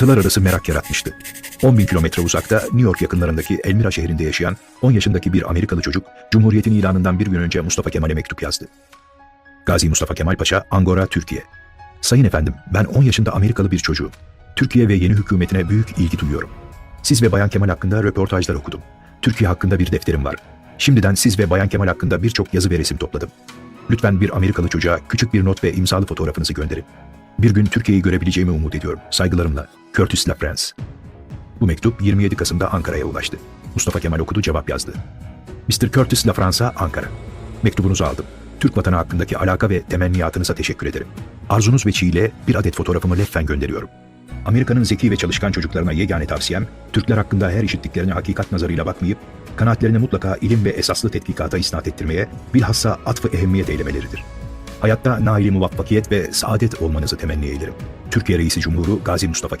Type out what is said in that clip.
kıtalar arası merak yaratmıştı. 10 bin kilometre uzakta New York yakınlarındaki Elmira şehrinde yaşayan 10 yaşındaki bir Amerikalı çocuk, Cumhuriyet'in ilanından bir gün önce Mustafa Kemal'e mektup yazdı. Gazi Mustafa Kemal Paşa, Angora, Türkiye. Sayın efendim, ben 10 yaşında Amerikalı bir çocuğum. Türkiye ve yeni hükümetine büyük ilgi duyuyorum. Siz ve Bayan Kemal hakkında röportajlar okudum. Türkiye hakkında bir defterim var. Şimdiden siz ve Bayan Kemal hakkında birçok yazı ve resim topladım. Lütfen bir Amerikalı çocuğa küçük bir not ve imzalı fotoğrafınızı gönderin. Bir gün Türkiye'yi görebileceğimi umut ediyorum. Saygılarımla. Curtis LaFrance. Bu mektup 27 Kasım'da Ankara'ya ulaştı. Mustafa Kemal okudu cevap yazdı. Mr. Curtis LaFrance'a Ankara. Mektubunuzu aldım. Türk vatanı hakkındaki alaka ve temenniyatınıza teşekkür ederim. Arzunuz ve çiğle bir adet fotoğrafımı lütfen gönderiyorum. Amerika'nın zeki ve çalışkan çocuklarına yegane tavsiyem, Türkler hakkında her işittiklerine hakikat nazarıyla bakmayıp, kanaatlerini mutlaka ilim ve esaslı tetkikata isnat ettirmeye, bilhassa atfı ehemmiyet eylemeleridir. Hayatta naili muvaffakiyet ve saadet olmanızı temenni ederim. Türkiye Reisi Cumhuru Gazi Mustafa Kemal